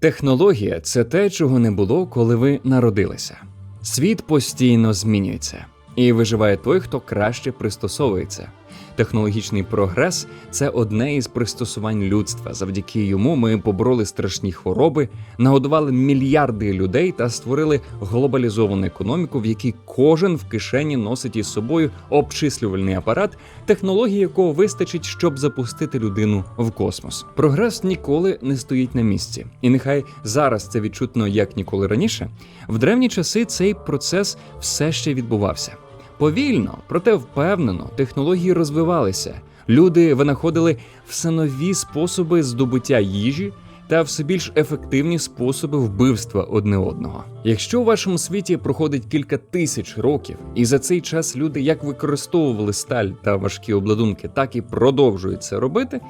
Технологія це те, чого не було, коли ви народилися. Світ постійно змінюється, і виживає той, хто краще пристосовується. Технологічний прогрес це одне із пристосувань людства. Завдяки йому ми побороли страшні хвороби, нагодували мільярди людей та створили глобалізовану економіку, в якій кожен в кишені носить із собою обчислювальний апарат, технології якого вистачить, щоб запустити людину в космос. Прогрес ніколи не стоїть на місці, і нехай зараз це відчутно як ніколи раніше. В древні часи цей процес все ще відбувався. Повільно, проте впевнено, технології розвивалися. Люди винаходили все нові способи здобуття їжі та все більш ефективні способи вбивства одне одного. Якщо у вашому світі проходить кілька тисяч років, і за цей час люди як використовували сталь та важкі обладунки, так і продовжують це робити.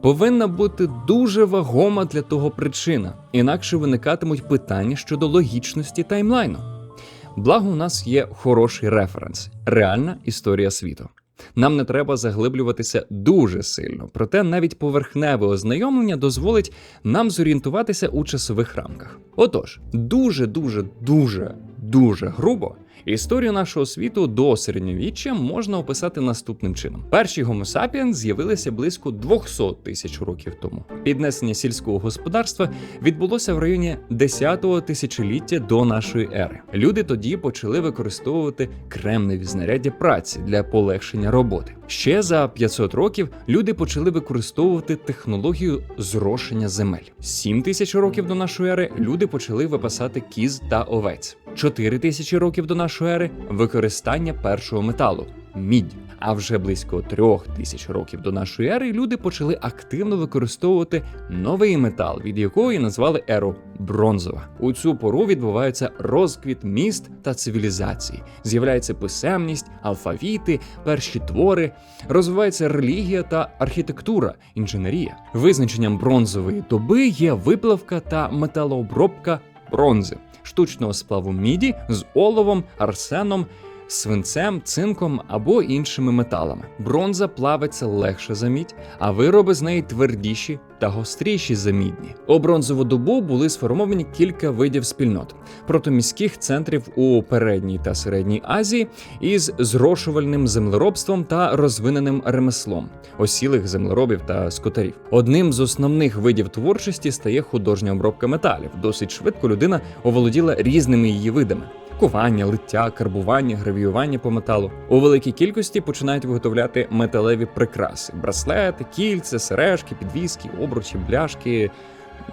Повинна бути дуже вагома для того причина, інакше виникатимуть питання щодо логічності таймлайну. Благо, у нас є хороший референс реальна історія світу. Нам не треба заглиблюватися дуже сильно, проте навіть поверхневе ознайомлення дозволить нам зорієнтуватися у часових рамках. Отож, дуже, дуже, дуже, дуже грубо. Історію нашого світу до середньовіччя можна описати наступним чином: перші sapiens з'явилися близько 200 тисяч років тому. Піднесення сільського господарства відбулося в районі 10-го тисячоліття до нашої ери. Люди тоді почали використовувати кремневі знаряддя праці для полегшення роботи. Ще за 500 років люди почали використовувати технологію зрошення земель. 7 тисяч років до нашої ери люди почали випасати кіз та овець. 4 тисячі років до нашої ери використання першого металу мідь. А вже близько трьох тисяч років до нашої ери люди почали активно використовувати новий метал, від якої назвали еру бронзова. У цю пору відбувається розквіт міст та цивілізацій. З'являється писемність, алфавіти, перші твори, розвивається релігія та архітектура, інженерія. Визначенням бронзової доби є виплавка та металообробка бронзи, штучного сплаву міді з оловом, арсеном свинцем, цинком або іншими металами. Бронза плавиться легше за мідь, а вироби з неї твердіші та гостріші за мідні. У бронзову добу були сформовані кілька видів спільнот протоміських центрів у передній та середній Азії із зрошувальним землеробством та розвиненим ремеслом, осілих землеробів та скотарів. Одним з основних видів творчості стає художня обробка металів. Досить швидко людина оволоділа різними її видами кування, лиття, карбування, гравіювання по металу. У великій кількості починають виготовляти металеві прикраси: браслети, кільця, сережки, підвіски, обручі, бляшки.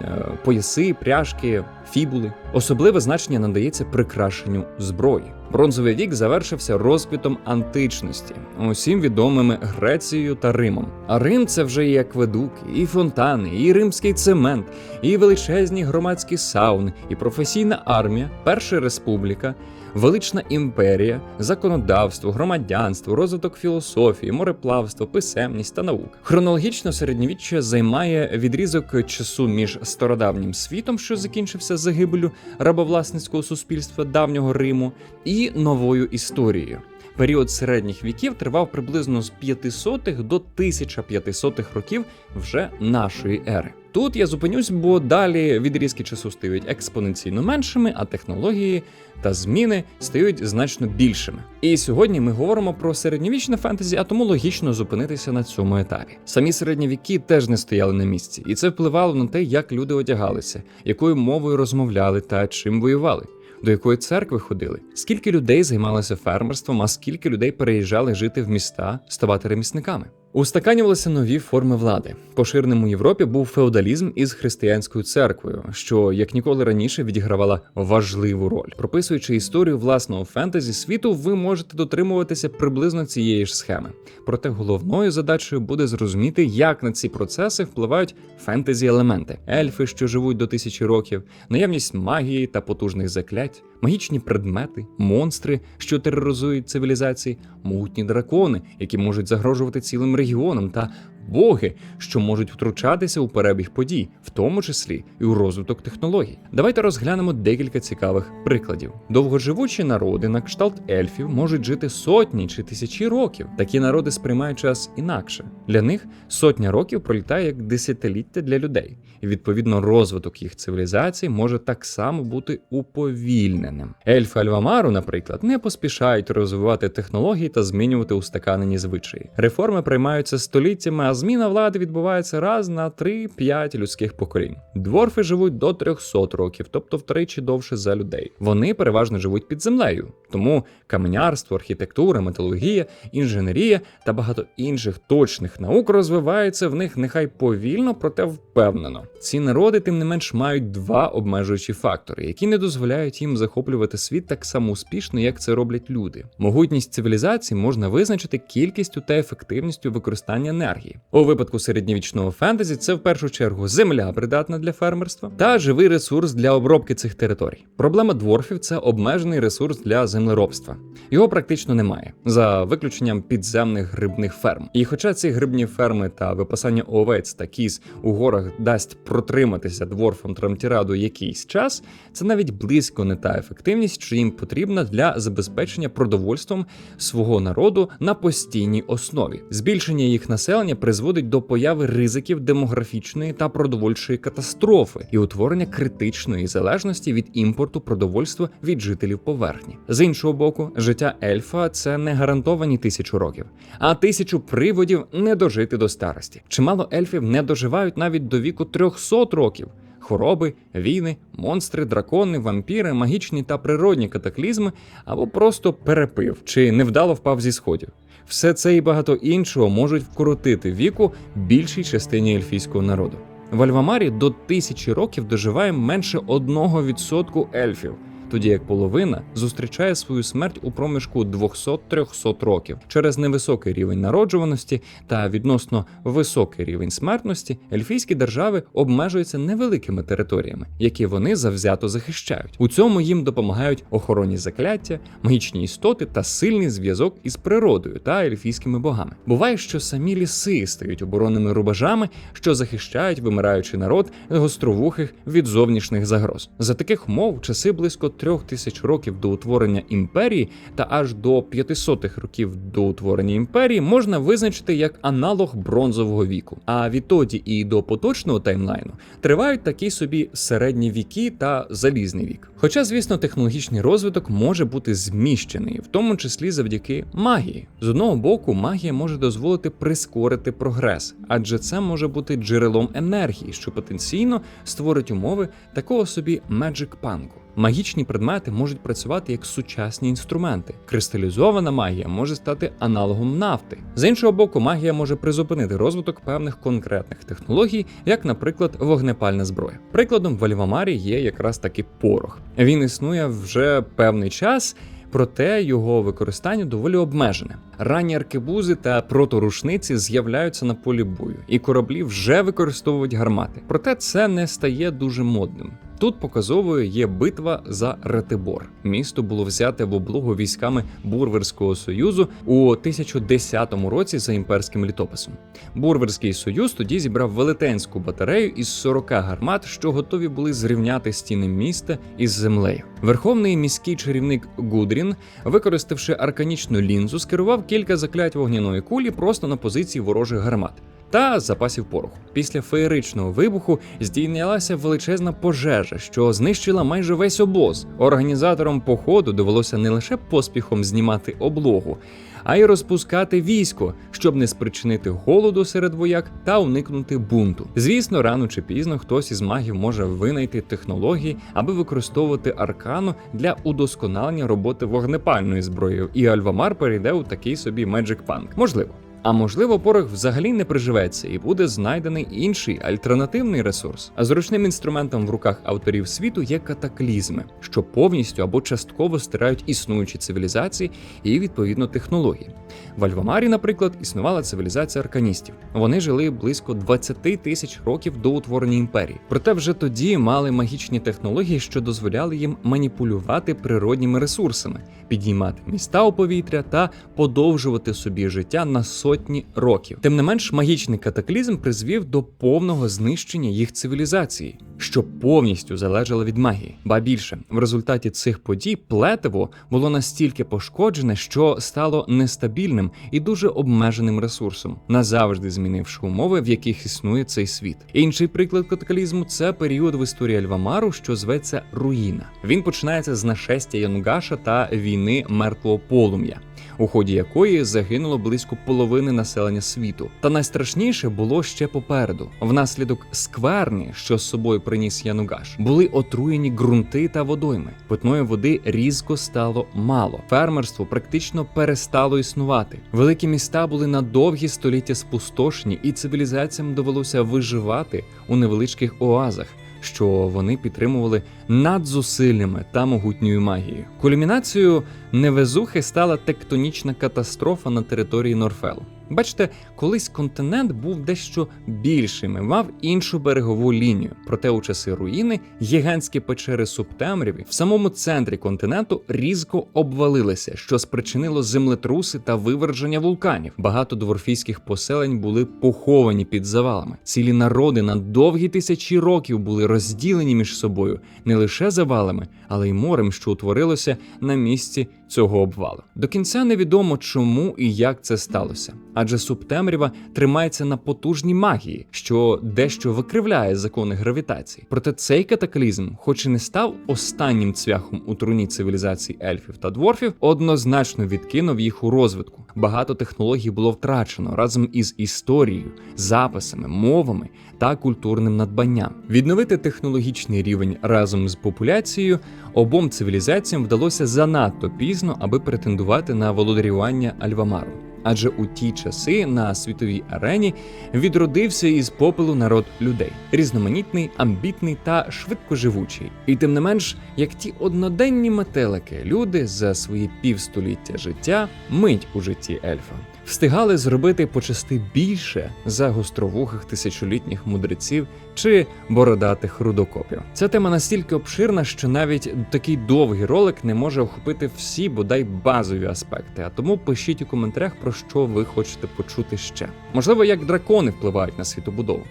Е, Пояси, пряжки, фібули. Особливе значення надається прикрашенню зброї. Бронзовий вік завершився розквітом античності, усім відомими Грецією та Римом. А Рим це вже і акведуки, і фонтани, і римський цемент, і величезні громадські сауни, і професійна армія, Перша республіка, велична імперія, законодавство, громадянство, розвиток філософії, мореплавство, писемність та наука. Хронологічно середньовіччя займає відрізок часу між стародавнім світом, що закінчився загибелю рабовласницького суспільства давнього Риму, і новою історією. Період середніх віків тривав приблизно з 500-х до 1500-х років вже нашої ери. Тут я зупинюсь, бо далі відрізки часу стають експоненційно меншими, а технології та зміни стають значно більшими. І сьогодні ми говоримо про середньовічне фентезі, а тому логічно зупинитися на цьому етапі. Самі середні віки теж не стояли на місці, і це впливало на те, як люди одягалися, якою мовою розмовляли та чим воювали. До якої церкви ходили? Скільки людей займалося фермерством, а скільки людей переїжджали жити в міста, ставати ремісниками? Устаканювалися нові форми влади. Поширеним у Європі був феодалізм із християнською церквою, що як ніколи раніше відігравала важливу роль. Прописуючи історію власного фентезі світу, ви можете дотримуватися приблизно цієї ж схеми. Проте головною задачею буде зрозуміти, як на ці процеси впливають фентезі елементи, ельфи, що живуть до тисячі років, наявність магії та потужних заклять, магічні предмети, монстри, що тероризують цивілізації, могутні дракони, які можуть загрожувати цілим регіонам, та боги, що можуть втручатися у перебіг подій, в тому числі і у розвиток технологій. Давайте розглянемо декілька цікавих прикладів. Довгоживучі народи на кшталт ельфів можуть жити сотні чи тисячі років. Такі народи сприймають час інакше. Для них сотня років пролітає як десятиліття для людей, і відповідно розвиток їх цивілізації може так само бути уповільненим. Ельфи Альвамару, наприклад, не поспішають розвивати технології та змінювати устаканені звичаї. Реформи приймаються століттями, зміна влади відбувається раз на 3-5 людських поколінь. Дворфи живуть до 300 років, тобто втричі довше за людей. Вони переважно живуть під землею, тому каменярство, архітектура, металургія, інженерія та багато інших точних наук розвиваються в них нехай повільно, проте впевнено. Ці народи, тим не менш, мають два обмежуючі фактори, які не дозволяють їм захоплювати світ так само успішно, як це роблять люди. Могутність цивілізації можна визначити кількістю та ефективністю використання енергії. У випадку середньовічного фентезі це в першу чергу земля придатна для фермерства та живий ресурс для обробки цих територій. Проблема дворфів це обмежений ресурс для землеробства. Його практично немає, за виключенням підземних грибних ферм. І хоча ці грибні ферми та випасання овець та кіз у горах дасть протриматися дворфам Трамтіраду якийсь час, це навіть близько не та ефективність, що їм потрібна для забезпечення продовольством свого народу на постійній основі. Збільшення їх населення призводить до появи ризиків демографічної та продовольчої катастрофи і утворення критичної залежності від імпорту продовольства від жителів поверхні. З іншого боку, життя ельфа це не гарантовані тисячу років, а тисячу приводів не дожити до старості. Чимало ельфів не доживають навіть до віку 300 років. Хвороби, війни, монстри, дракони, вампіри, магічні та природні катаклізми або просто перепив чи невдало впав зі сходів. Все це і багато іншого можуть вкоротити віку більшій частині ельфійського народу. В Альвамарі до тисячі років доживає менше 1% ельфів, тоді як половина зустрічає свою смерть у проміжку 200-300 років. Через невисокий рівень народжуваності та відносно високий рівень смертності ельфійські держави обмежуються невеликими територіями, які вони завзято захищають. У цьому їм допомагають охоронні закляття, магічні істоти та сильний зв'язок із природою та ельфійськими богами. Буває, що самі ліси стають оборонними рубежами, що захищають вимираючий народ гостровухих від зовнішніх загроз. За таких умов часи близько трьох тисяч років до утворення імперії та аж до 500-х років до утворення імперії можна визначити як аналог бронзового віку. А відтоді і до поточного таймлайну тривають такі собі середні віки та залізний вік. Хоча, звісно, технологічний розвиток може бути зміщений, в тому числі завдяки магії. З одного боку, магія може дозволити прискорити прогрес, адже це може бути джерелом енергії, що потенційно створить умови такого собі magic панку. Магічні предмети можуть працювати як сучасні інструменти. Кристалізована магія може стати аналогом нафти. З іншого боку, магія може призупинити розвиток певних конкретних технологій, як, наприклад, вогнепальна зброя. Прикладом в Альвамарі є якраз таки порох. Він існує вже певний час. Проте його використання доволі обмежене. Ранні аркебузи та проторушниці з'являються на полі бою, і кораблі вже використовують гармати. Проте це не стає дуже модним. Тут показовою є битва за Ратибор. Місто було взяте в облогу військами Бурверського союзу у 1010 році за імперським літописом. Бурверський союз тоді зібрав велетенську батарею із 40 гармат, що готові були зрівняти стіни міста із землею. Верховний міський чарівник Гудрін, використавши арканічну лінзу, скерував кілька заклять вогняної кулі просто на позиції ворожих гармат. Та запасів пороху. Після феєричного вибуху здійнялася величезна пожежа, що знищила майже весь обоз. Організаторам походу довелося не лише поспіхом знімати облогу, а й розпускати військо, щоб не спричинити голоду серед вояк та уникнути бунту. Звісно, рано чи пізно хтось із магів може винайти технології, аби використовувати аркану для удосконалення роботи вогнепальною зброєю, і Альвамар перейде у такий собі Magic Punk. Можливо. А можливо, порох взагалі не приживеться і буде знайдений інший альтернативний ресурс. А зручним інструментом в руках авторів світу є катаклізми, що повністю або частково стирають існуючі цивілізації і відповідно технології. В Альвамарі, наприклад, існувала цивілізація арканістів. Вони жили близько 20 тисяч років до утворення імперії. Проте вже тоді мали магічні технології, що дозволяли їм маніпулювати природніми ресурсами, підіймати міста у повітря та подовжувати собі життя на сотні років. Тим не менш, магічний катаклізм призвів до повного знищення їх цивілізації, що повністю залежало від магії. Ба більше в результаті цих подій плетиво було настільки пошкоджене, що стало нестабільним і дуже обмеженим ресурсом, назавжди змінивши умови, в яких існує цей світ. Інший приклад катаклізму це період в історії Альвамару, що зветься Руїна. Він починається з нашестя Янгаша та війни мертвого полум'я. У ході якої загинуло близько половини населення світу. Та найстрашніше було ще попереду. Внаслідок скверні, що з собою приніс Янугаш, були отруєні ґрунти та водойми. Питної води різко стало мало. Фермерство практично перестало існувати. Великі міста були на довгі століття спустошені, і цивілізаціям довелося виживати у невеличких оазах що вони підтримували надзусиллями та могутньою магією. Кульмінацією невезухи стала тектонічна катастрофа на території Норфелу. Бачите, колись континент був дещо більшим і мав іншу берегову лінію. Проте у часи руїни гігантські печери субтемряві в самому центрі континенту різко обвалилися, що спричинило землетруси та виверження вулканів. Багато дворфійських поселень були поховані під завалами. Цілі народи на довгі тисячі років були розділені між собою не лише завалами, але й морем, що утворилося на місці цього обвалу. До кінця невідомо, чому і як це сталося, адже субтемрява тримається на потужній магії, що дещо викривляє закони гравітації. Проте цей катаклізм, хоч і не став останнім цвяхом у труні цивілізації ельфів та дворфів, однозначно відкинув їх у розвитку. Багато технологій було втрачено разом із історією, записами, мовами та культурним надбанням. Відновити технологічний рівень разом з популяцією обом цивілізаціям вдалося занадто пізно, аби претендувати на володарювання Альвамару. Адже у ті часи на світовій арені відродився із попелу народ людей, різноманітний, амбітний та швидкоживучий. І тим не менш, як ті одноденні метелики, люди за свої півстоліття життя, мить у житті ельфа, встигали зробити почасти більше за гостровухих тисячолітніх мудреців чи бородатих рудокопів. Ця тема настільки обширна, що навіть такий довгий ролик не може охопити всі бодай базові аспекти. А тому пишіть у коментарях про що ви хочете почути ще. Можливо, як дракони впливають на світобудову.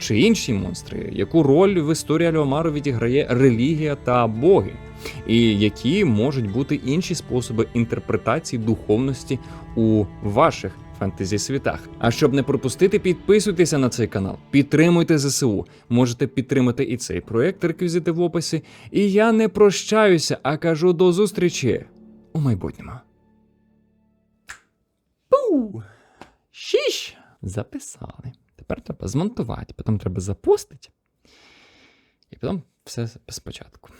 Чи інші монстри, яку роль в історії Альомару відіграє релігія та боги, і які можуть бути інші способи інтерпретації духовності у ваших фентезі світах. А щоб не пропустити, підписуйтеся на цей канал, підтримуйте ЗСУ. Можете підтримати і цей проект, реквізити в описі. І я не прощаюся, а кажу до зустрічі у майбутньому. Пу! Шіш! Записали. Тепер треба змонтувати, потім треба запустити. І потім все спочатку.